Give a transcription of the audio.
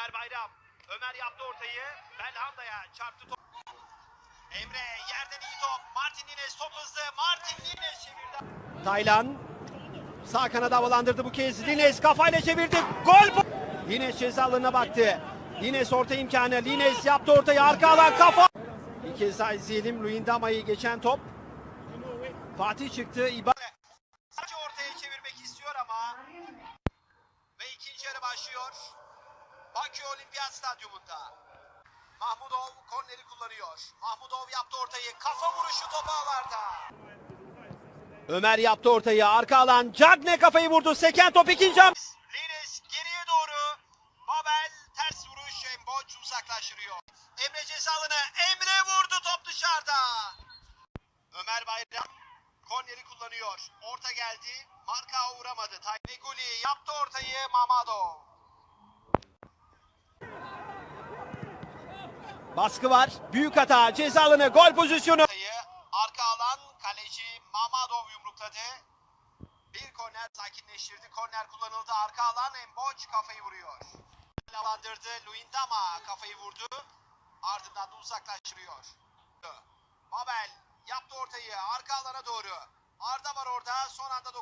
Ömer Bayram. Ömer yaptı ortayı. Belhanda'ya çarptı top. Emre yerden iyi top. Martin Nines top hızlı. Martin Nines çevirdi. Taylan sağ kanada havalandırdı bu kez. Lines kafayla çevirdi. Gol. Lines ceza alanına baktı. Lines orta imkanı. Lines yaptı ortayı. Arka alan kafa. Bir kez daha izleyelim. Luyendama'yı geçen top. Fatih çıktı. İba ortaya çevirmek istiyor ama ve ikinci yarı başlıyor. Bakü Olimpiyat Stadyumunda. Mahmudov korneri kullanıyor. Mahmudov yaptı ortayı. Kafa vuruşu topu ağlarda. Ömer yaptı ortayı. Arka alan. Cagne kafayı vurdu. Seken top ikinci ham. Lines geriye doğru. Babel ters vuruş. Emboç uzaklaştırıyor. Emre cezalarını. Emre vurdu top dışarıda. Ömer Bayram korneri kullanıyor. Orta geldi. Marka uğramadı. Taymeguli yaptı ortayı. Mamadov. Baskı var. Büyük hata. Ceza alanı. Gol pozisyonu. Arka alan. Kaleci Mamadov yumrukladı. Bir korner sakinleştirdi. Korner kullanıldı. Arka alan. Emboç kafayı vuruyor. Lavandırdı. Luindama kafayı vurdu. Ardından da uzaklaştırıyor. Babel yaptı ortayı. Arka alana doğru. Arda var orada. Son anda dokundu.